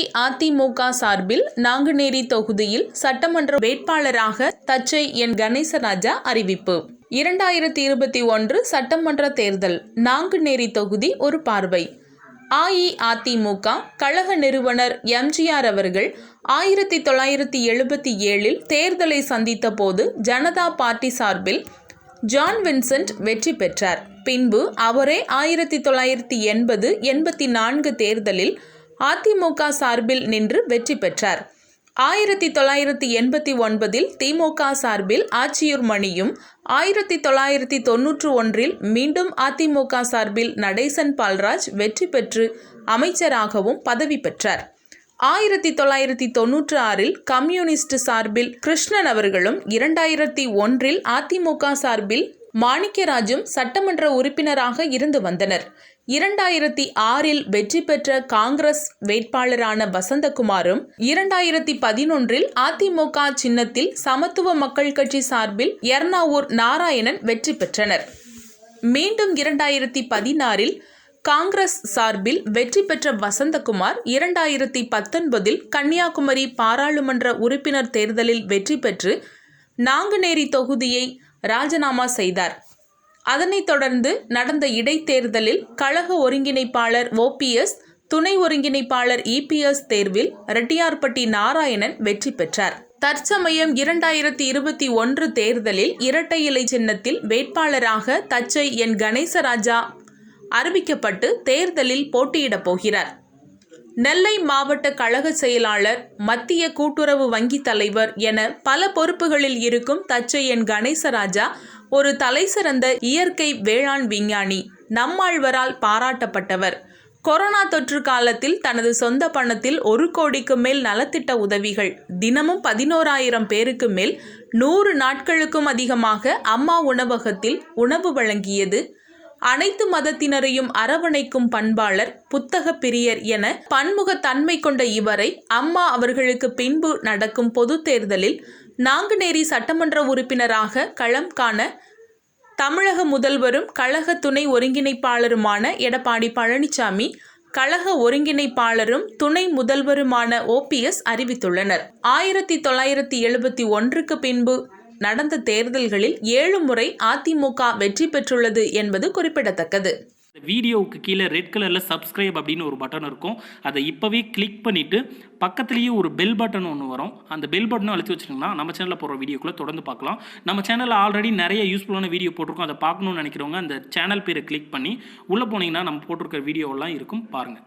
அஇஅதிமுக சார்பில் நாங்குநேரி தொகுதியில் சட்டமன்ற வேட்பாளராக தச்சை என் கணேசராஜா அறிவிப்பு. இரண்டாயிரத்தி இருபத்தி ஒன்று சட்டமன்ற தேர்தல் நாங்குநேரி தொகுதி ஒரு பார்வை. அஇஅதிமுக கழக நிறுவனர் எம்ஜிஆர் அவர்கள் ஆயிரத்தி தொள்ளாயிரத்தி எழுபத்தி ஏழில் தேர்தலை சந்தித்த போது ஜனதா பார்ட்டி சார்பில் ஜான் வின்சென்ட் வெற்றி பெற்றார். பின்பு அவரே ஆயிரத்தி தொள்ளாயிரத்தி எண்பது எண்பத்தி நான்கு தேர்தலில் அதிமுக சார்பில் நின்று வெற்றி பெற்றார். ஆயிரத்தி தொள்ளாயிரத்தி எண்பத்தி ஒன்பதில் திமுக சார்பில் ஆச்சியூர் மணியும் ஆயிரத்தி தொள்ளாயிரத்தி தொன்னூற்று ஒன்றில் மீண்டும் அதிமுக சார்பில் நடேசன் பால்ராஜ் வெற்றி பெற்று அமைச்சராகவும் பதவி பெற்றார். ஆயிரத்தி தொள்ளாயிரத்தி தொன்னூற்று ஆறில் கம்யூனிஸ்ட் சார்பில் கிருஷ்ணன் அவர்களும் இரண்டாயிரத்தி ஒன்றில் அதிமுக சார்பில் மாணிக்கராஜும் சட்டமன்ற உறுப்பினராக இருந்து வந்தனர். இரண்டாயிரத்தி ஆறில் வெற்றி பெற்ற காங்கிரஸ் வேட்பாளரான வசந்தகுமாரும் இரண்டாயிரத்தி பதினொன்றில் அதிமுக சின்னத்தில் சமத்துவ மக்கள் கட்சி சார்பில் எர்ணாவூர் நாராயணன் வெற்றி பெற்றனர். மீண்டும் இரண்டாயிரத்தி பதினாறில் காங்கிரஸ் சார்பில் வெற்றி பெற்ற வசந்தகுமார் இரண்டாயிரத்தி பத்தொன்பதில் கன்னியாகுமரி பாராளுமன்ற உறுப்பினர் தேர்தலில் வெற்றி பெற்று நாங்குநேரி தொகுதியை ராஜினாமா செய்தார். அதனைத் தொடர்ந்து நடந்த இடைத்தேர்தலில் கழக ஒருங்கிணைப்பாளர் ஓபிஎஸ் துணை ஒருங்கிணைப்பாளர் இபிஎஸ் தேர்வில் ரெட்டியார்பட்டி நாராயணன் வெற்றி பெற்றார். தற்சமயம் இரண்டாயிரத்தி இருபத்தி ஒன்று தேர்தலில் இரட்டை இலை சின்னத்தில் வேட்பாளராக தச்சை என். கணேசராஜா அறிவிக்கப்பட்டு தேர்தலில் போட்டியிடப் போகிறார். நெல்லை மாவட்ட கழக செயலாளர் மத்திய கூட்டுறவு வங்கி தலைவர் என பல பொறுப்புகளில் இருக்கும் தச்சையன் கணேசராஜா ஒரு தலைசிறந்த இயற்கை வேளாண் விஞ்ஞானி நம்மாழ்வரால் பாராட்டப்பட்டவர். கொரோனா தொற்று காலத்தில் தனது சொந்த பணத்தில் ஒரு கோடிக்கு மேல் நலத்திட்ட உதவிகள் தினமும் பதினோராயிரம் பேருக்கு மேல் நூறு நாட்களுக்கும் அதிகமாக அம்மா உணவகத்தில் உணவு வழங்கியது அனைத்து மதத்தினரையும் அரவணைக்கும் பண்பாளர் புத்தக பிரியர் என பன்முகத்தன்மை கொண்ட இவரை அம்மா அவர்களுக்கு பின்பு நடக்கும் பொது தேர்தலில் நாங்குநேரி சட்டமன்ற உறுப்பினராக களம் காண தமிழக முதல்வரும் கழக துணை ஒருங்கிணைப்பாளருமான எடப்பாடி பழனிசாமி கழக ஒருங்கிணைப்பாளரும் துணை முதல்வருமான ஓபிஎஸ் அறிவித்துள்ளனர். ஆயிரத்தி தொள்ளாயிரத்தி எழுபத்தி ஒன்றுக்கு பின்பு நடந்த தேர்தல்களில் ஏழு முறை அதிமுக வெற்றி பெற்றுள்ளது என்பது குறிப்பிடத்தக்கது. இந்த வீடியோவுக்கு கீழே ரெட் கலரில் சப்ஸ்கிரைப் அப்படின்னு ஒரு பட்டன் இருக்கும். அதை இப்போவே கிளிக் பண்ணிவிட்டு பக்கத்துலேயே ஒரு பெல் பட்டன் ஒன்று வரும். அந்த பெல் பட்டனும் அழுத்தி வச்சிட்டிங்கன்னா நம்ம சேனலில் போகிற வீடியோக்குள்ளே தொடர்ந்து பார்க்கலாம். நம்ம சேனலில் ஆல்ரெடி நிறைய யூஸ்ஃபுல்லான வீடியோ போட்டிருக்கோம். அதை பார்க்கணும்னு நினைக்கிறவங்க அந்த சேனல் பேரை கிளிக் பண்ணி உள்ளே போனீங்கன்னா நம்ம போட்டிருக்கிற வீடியோவெல்லாம் இருக்கும். பாருங்கள்